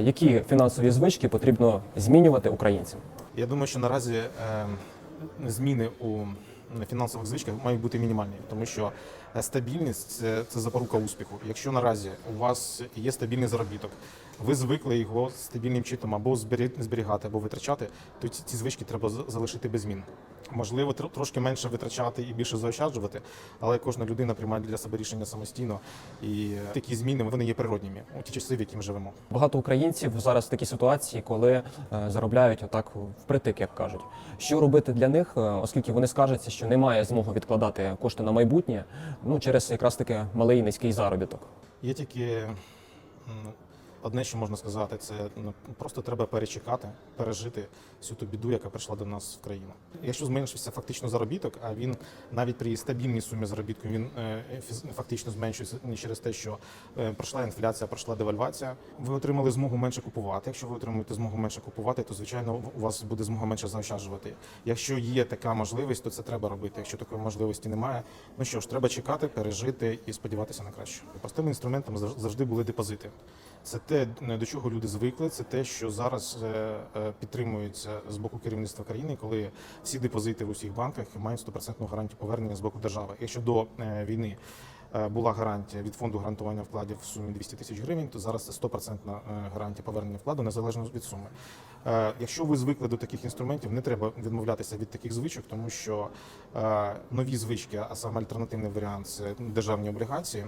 Які фінансові звички потрібно змінювати українцям? Я думаю, що наразі е, зміни у фінансових звичках мають бути мінімальні, тому що е, стабільність це, це запорука успіху. Якщо наразі у вас є стабільний заробіток, ви звикли його стабільним чином або збері- зберігати, або витрачати, то ці, ці звички треба залишити без змін. Можливо, тр- трошки менше витрачати і більше заощаджувати, але кожна людина приймає для себе рішення самостійно, і такі зміни вони є природніми у ті часи, в які ми живемо. Багато українців зараз в такій ситуації, коли е, заробляють отак впритик, як кажуть. Що робити для них, е, оскільки вони скаржаться, що немає змоги відкладати кошти на майбутнє, ну через якраз таки малий низький заробіток. Є тільки одне, що можна сказати, це ну, просто треба перечекати, пережити всю ту біду, яка прийшла до нас в країну. Якщо зменшився фактично заробіток, а він навіть при стабільній сумі заробітку він е, фактично зменшується не через те, що е, пройшла інфляція, пройшла девальвація. Ви отримали змогу менше купувати. Якщо ви отримуєте змогу менше купувати, то звичайно у вас буде змога менше заощаджувати. Якщо є така можливість, то це треба робити. Якщо такої можливості немає, ну що ж, треба чекати, пережити і сподіватися на краще. Простим інструментом зав- завжди були депозити. Це те, до чого люди звикли. Це те, що зараз е, е, підтримується з боку керівництва країни, коли всі депозити в усіх банках мають 100% гарантію повернення з боку держави. Якщо до е, війни була гарантія від фонду гарантування вкладів в сумі 200 тисяч гривень, то зараз це 100% е, гарантія повернення вкладу незалежно від суми. Якщо ви звикли до таких інструментів, не треба відмовлятися від таких звичок, тому що нові звички, а саме альтернативний варіант це державні облігації.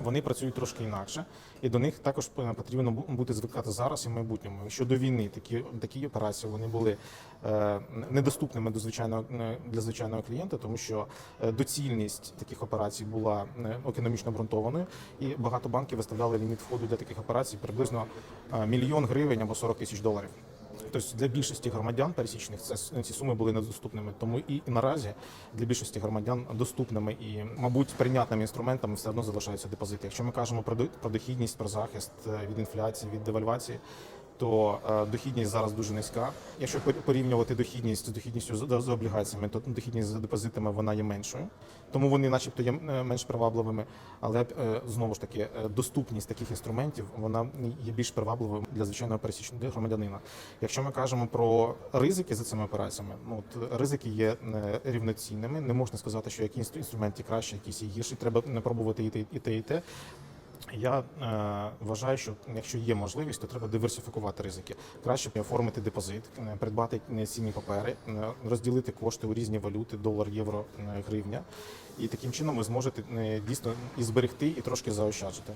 Вони працюють трошки інакше, і до них також потрібно бу- бути звикати зараз і в майбутньому. Якщо до війни такі такі операції вони були е, недоступними до звичайного е, для звичайного клієнта, тому що е, доцільність таких операцій була е, економічно обґрунтованою, і багато банків виставляли ліміт входу для таких операцій приблизно мільйон гривень або 40 тисяч доларів. Тобто для більшості громадян пересічних це ці суми були недоступними. Тому і, наразі для більшості громадян доступними і, мабуть, прийнятними інструментами все одно залишаються депозити. Якщо ми кажемо про дохідність, про захист е, від інфляції, від девальвації. То е, дохідність зараз дуже низька. Якщо порівнювати дохідність з дохідністю за облігаціями, то дохідність за депозитами вона є меншою, тому вони, начебто, є е, менш привабливими. Але е, знову ж таки, доступність таких інструментів вона є більш привабливою для звичайного пересічного громадянина. Якщо ми кажемо про ризики за цими операціями, ну от ризики є рівноцінними. Не можна сказати, що якісь інструменти краще, якісь гірші. Треба не пробувати і те, і те, і те. Я е, вважаю, що якщо є можливість, то треба диверсифікувати ризики. Краще оформити депозит, е, придбати е, цінні папери, е, розділити кошти у різні валюти долар, євро, гривня. І таким чином ви зможете дійсно і зберегти, і трошки заощаджити.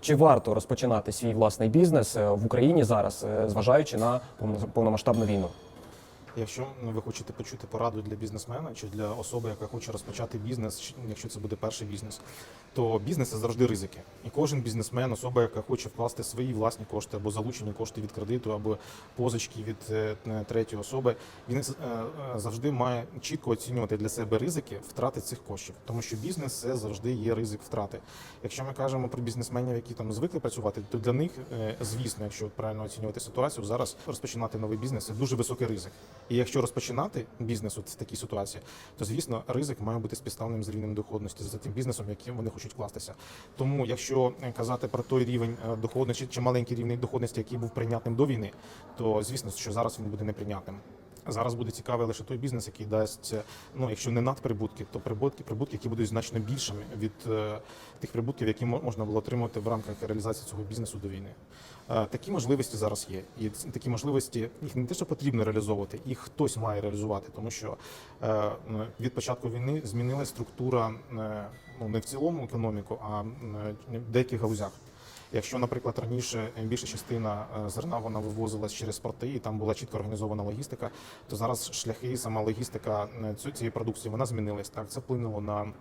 Чи варто розпочинати свій власний бізнес в Україні зараз, зважаючи на повномасштабну війну? Якщо ви хочете почути пораду для бізнесмена чи для особи, яка хоче розпочати бізнес, якщо це буде перший бізнес, то бізнес це завжди ризики. І кожен бізнесмен, особа, яка хоче вкласти свої власні кошти або залучені кошти від кредиту, або позички від е, третьої особи, він е, е, завжди має чітко оцінювати для себе ризики втрати цих коштів, тому що бізнес це завжди є ризик втрати. Якщо ми кажемо про бізнесменів, які там звикли працювати, то для них, е, звісно, якщо правильно оцінювати ситуацію, зараз розпочинати новий бізнес це дуже високий ризик. І якщо розпочинати бізнес у такій ситуації, то звісно ризик має бути співставним з рівнем доходності за тим бізнесом, яким вони хочуть вкластися. Тому, якщо е, казати про той рівень е, доходності чи маленький рівень доходності, який був прийнятним до війни, то звісно, що зараз він буде неприйнятним. Зараз буде цікавий лише той бізнес, який дасть, е, ну якщо не надприбутки, то прибутки, прибутки, які будуть значно більшими від е, тих прибутків, які мо- можна було отримати в рамках реалізації цього бізнесу до війни. Е, Такі можливості зараз є, і такі можливості їх не те, що потрібно реалізовувати, їх хтось має реалізувати, тому що е, від початку війни змінилася структура е, ну не в цілому економіку, а е, в деяких галузях. Якщо, наприклад, раніше більша частина е, зерна вона вивозилась через порти, і там була чітко організована логістика, то зараз шляхи, сама логістика е, цієї продукції вона змінилась. Так, це вплинуло на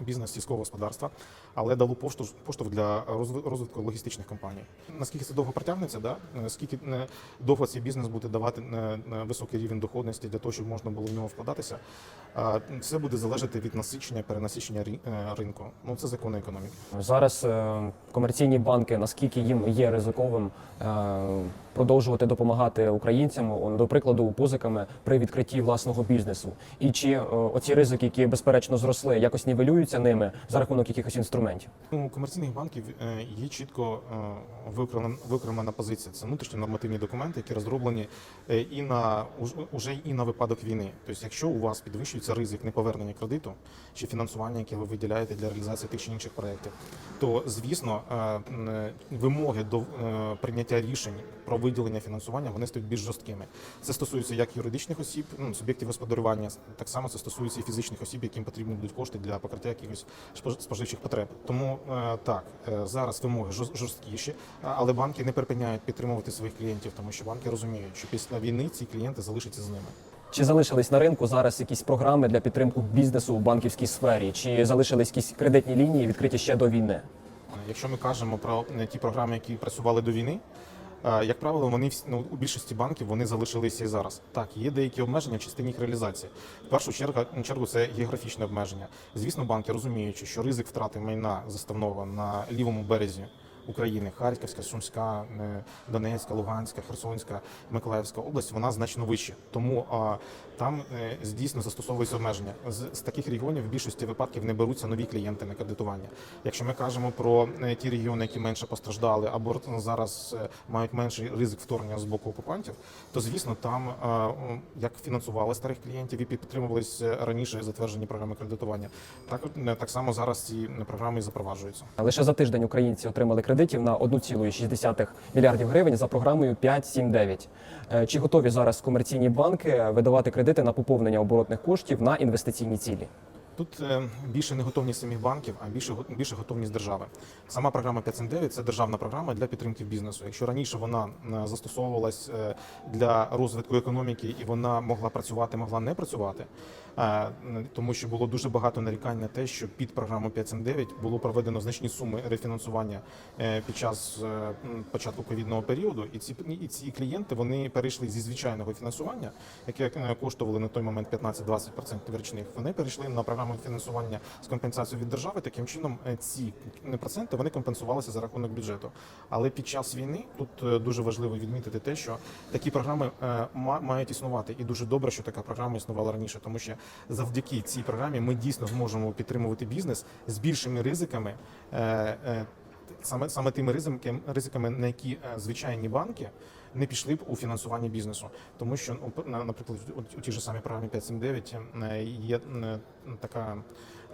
бізнес сільського господарства, але дало поштовх, поштовх для розви- розвитку логістичних компаній. Наскільки це довго протягнеться, да? Е, скільки е, довго цей бізнес буде давати е, е, високий рівень доходності для того, щоб можна було в нього вкладатися, це буде залежати від насичення, перенасичення ринку. Ну це закони економіки. Зараз комерційні банки, наскільки їм є ризиковим продовжувати допомагати українцям, до прикладу, позиками при відкритті власного бізнесу, і чи оці ризики, які безперечно зросли, якось нівелюються ними за рахунок якихось інструментів? Документів. У комерційних банків е, є чітко е, виокремлена позиція. Це внутрішні нормативні документи, які розроблені е, і на уж- уже і на випадок війни. Тобто, якщо у вас підвищується ризик неповернення кредиту чи фінансування, яке ви виділяєте для реалізації тих чи інших проєктів, то звісно вимоги до прийняття рішень про виділення фінансування вони стають більш жорсткими. Це стосується як юридичних осіб, ну, суб'єктів господарювання, так само це стосується і фізичних осіб, яким потрібні будуть кошти для покриття якихось спож- споживчих потреб. Тому е, так е, зараз вимоги жорст- жорсткіші, але банки не припиняють підтримувати своїх клієнтів, тому що банки розуміють, що після війни ці клієнти залишаться з ними. Чи залишились на ринку зараз якісь програми для підтримки бізнесу у банківській сфері? Чи залишились якісь кредитні лінії відкриті ще до війни? Якщо ми кажемо про е, ті програми, які працювали до війни. Е, Як правило, вони ну, у більшості банків вони залишилися і зараз. Так, є деякі обмеження в частині їх реалізації. В першу чергу, чергу це географічне обмеження. Звісно, банки розуміючи, що ризик втрати майна заставного на лівому березі України, Харківська, Сумська, е, Донецька, Луганська, Херсонська, Миколаївська область, вона значно вища. Тому а, там е, дійсно застосовується обмеження. З, з таких регіонів в більшості випадків не беруться нові клієнти на кредитування. Якщо ми кажемо про е, ті регіони, які менше постраждали або зараз мають менший ризик вторгнення з боку окупантів, то звісно там м, як фінансували старих клієнтів і підтримувались е, раніше затверджені програми кредитування, так так само зараз ці програми і запроваджуються. Лише за тиждень українці отримали кредитів на 1,6 мільярдів гривень за програмою 5-7-9. Е, Чи готові зараз комерційні банки видавати кредити на поповнення оборотних коштів на інвестиційні цілі? Тут е, більше не готовність самих банків, а більше більше готовність держави. Сама програма 579 – це державна програма для підтримки бізнесу. Якщо раніше вона е, застосовувалась е, для розвитку економіки і вона могла працювати, могла не працювати, тому що було дуже багато нарікань на те, що під програму 579 було проведено значні суми рефінансування під час початку ковідного періоду, і ці і ці клієнти вони перейшли зі звичайного фінансування, яке коштували на той момент 15-20% річних. Вони перейшли на програму фінансування з компенсацією від держави. Таким чином, е, ці проценти вони компенсувалися за рахунок бюджету. Але під час війни тут е, дуже важливо відмітити те, що такі програми е, ма- мають існувати, і дуже добре, що така програма існувала раніше, тому що завдяки цій програмі ми дійсно зможемо підтримувати бізнес з більшими ризиками. Саме саме тими ризиками, ризиками, на які звичайні банки не пішли б у фінансування бізнесу, тому що ну, на- наприклад, у, тій же самій програмі 579 е, є е, така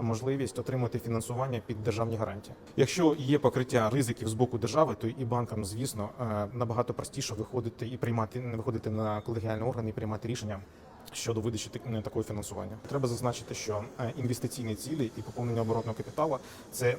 можливість отримати фінансування під державні гарантії. Якщо є покриття ризиків з боку держави, то і банкам, звісно, е, набагато простіше виходити і приймати не виходити на колегіальні органи і приймати рішення. Щодо видачі такого фінансування, треба зазначити, що інвестиційні цілі і поповнення оборотного капіталу це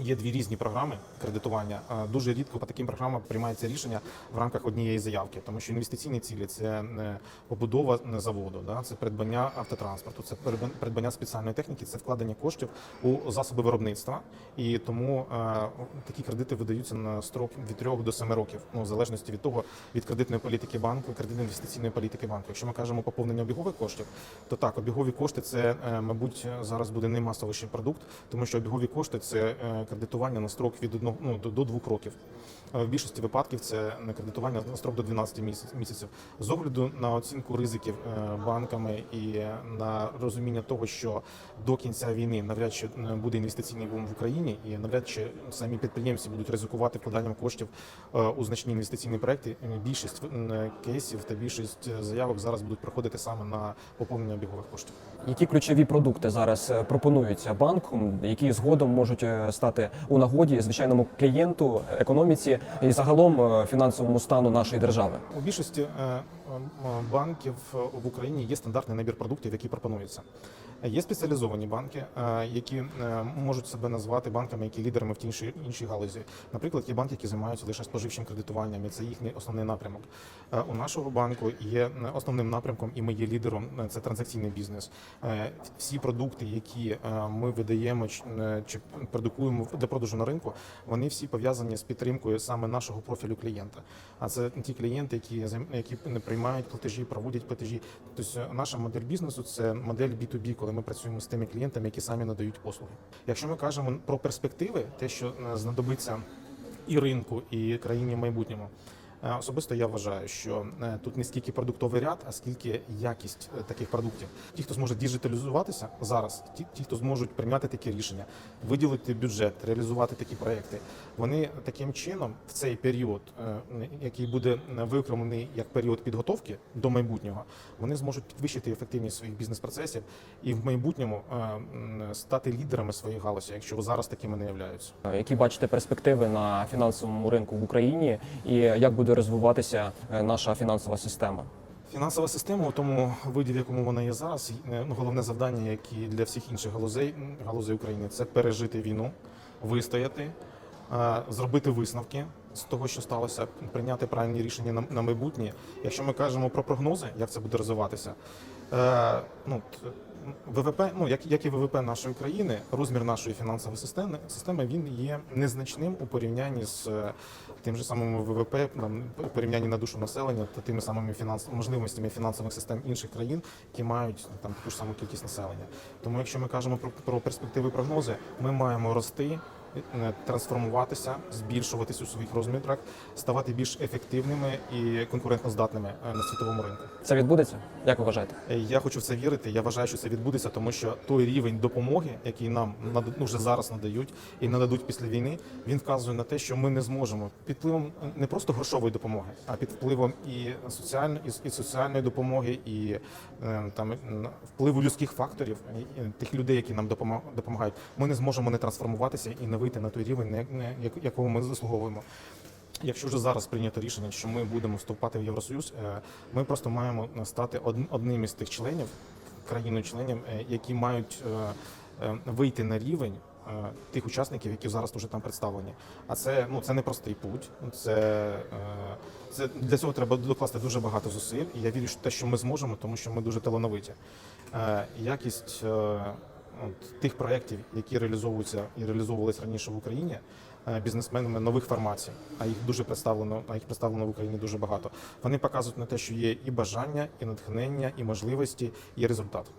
Є дві різні програми кредитування. Е, Дуже рідко по таким програмам приймається рішення в рамках однієї заявки, тому що інвестиційні цілі це е, побудова е, заводу, да, це придбання автотранспорту, це придбання спеціальної техніки, це вкладення коштів у засоби виробництва. І тому е, такі кредити видаються на строк від 3 до 7 років, ну в залежності від того від кредитної політики банку, кредитної інвестиційної політики банку. Якщо ми кажемо поповнення обігових коштів, то так, обігові кошти це, е, мабуть, зараз буде наймасовіший продукт, тому що обігові кошти це кредитування на строк від одного ну, до, до двох років. Е, В більшості випадків це не кредитування на строк до 12 місяць- місяців. З огляду на оцінку ризиків е, банками і на розуміння того, що до кінця війни навряд чи е, буде інвестиційний бум в Україні, і навряд чи самі підприємці будуть ризикувати вкладанням коштів у значні інвестиційні проекти. Більшість кейсів та більшість заявок зараз будуть проходити саме на поповнення обігових коштів. Які ключові продукти зараз пропонуються банком, які згодом можуть стати у нагоді звичайному клієнту, економіці і загалом е, фінансовому стану нашої держави? У більшості е, е, банків в Україні є стандартний набір продуктів, які пропонуються. Є спеціалізовані банки, які можуть себе назвати банками, які лідерами в іншій, іншій галузі. Наприклад, є банки, які займаються лише споживчим кредитуванням, і це їхній основний напрямок. У нашого банку є основним напрямком, і ми є лідером. Це транзакційний бізнес. Всі продукти, які ми видаємо чи продукуємо для продажу на ринку, вони всі пов'язані з підтримкою саме нашого профілю клієнта. А це ті клієнти, які які не приймають платежі, проводять платежі. Тобто наша модель бізнесу це модель B2B, коли ми працюємо з тими клієнтами, які самі надають послуги. Якщо ми кажемо про перспективи, те, що е, знадобиться і ринку, і країні в майбутньому. Е, Особисто я вважаю, що е, тут не скільки продуктовий ряд, а скільки якість е, таких продуктів. Ті, хто зможе діджиталізуватися зараз, ті, ті, хто зможуть приймати такі рішення, виділити бюджет, реалізувати такі проекти, вони таким чином в цей період, який буде виокремлений як період підготовки до майбутнього, вони зможуть підвищити ефективність своїх бізнес-процесів і в майбутньому стати лідерами своїх галузі, якщо зараз такими не являються. Які бачите перспективи на фінансовому ринку в Україні, і як буде розвиватися е, наша фінансова система? Фінансова система у тому виді, в якому вона є зараз, е, ну, головне завдання, як і для всіх інших галузей, галузей України, це пережити війну, вистояти, е, зробити висновки з того, що сталося, прийняти правильні рішення на, майбутнє. Якщо ми кажемо про прогнози, як це буде розвиватися, ну, ВВП, ну як, як і ВВП нашої країни, розмір нашої фінансової системи, системи він є незначним у порівнянні з е, тим же самим ВВП, там, у порівнянні на душу населення та тими самими фінанс... можливостями фінансових систем інших країн, які мають там таку ж саму кількість населення. Тому, якщо ми кажемо про, про перспективи прогнози, ми маємо рости. Е, Трансформуватися, збільшуватись у своїх розмірах, ставати більш ефективними і конкурентноздатними е, на світовому ринку. Це відбудеться? Як ви вважаєте? Е, Я хочу в це вірити. Я вважаю, що це відбудеться, тому що той рівень допомоги, який нам ну, вже зараз надають і нададуть після війни, він вказує на те, що ми не зможемо під впливом не просто грошової допомоги, а під впливом і соціальної і, соціальної допомоги, і там впливу людських факторів, і, тих людей, які нам допома- допомагають. Ми не зможемо не трансформуватися і не вийти на той рівень, якого ми заслуговуємо. Якщо вже зараз прийнято рішення, що ми будемо вступати в Євросоюз, е, ми просто маємо стати од- одним із тих членів, країною-членів, е, які мають е, вийти на рівень тих учасників, які зараз вже там представлені. А це ну це не простий путь. Це, це для цього треба докласти дуже багато зусиль. І я вірю, що те, що ми зможемо, тому що ми дуже талановиті. Якість от, тих проєктів, які реалізовуються і реалізовувалися раніше в Україні. е, Бізнесменами нових формацій, а їх дуже представлено, а їх представлено в Україні дуже багато. Вони показують на те, що є і бажання, і натхнення, і можливості, і результат.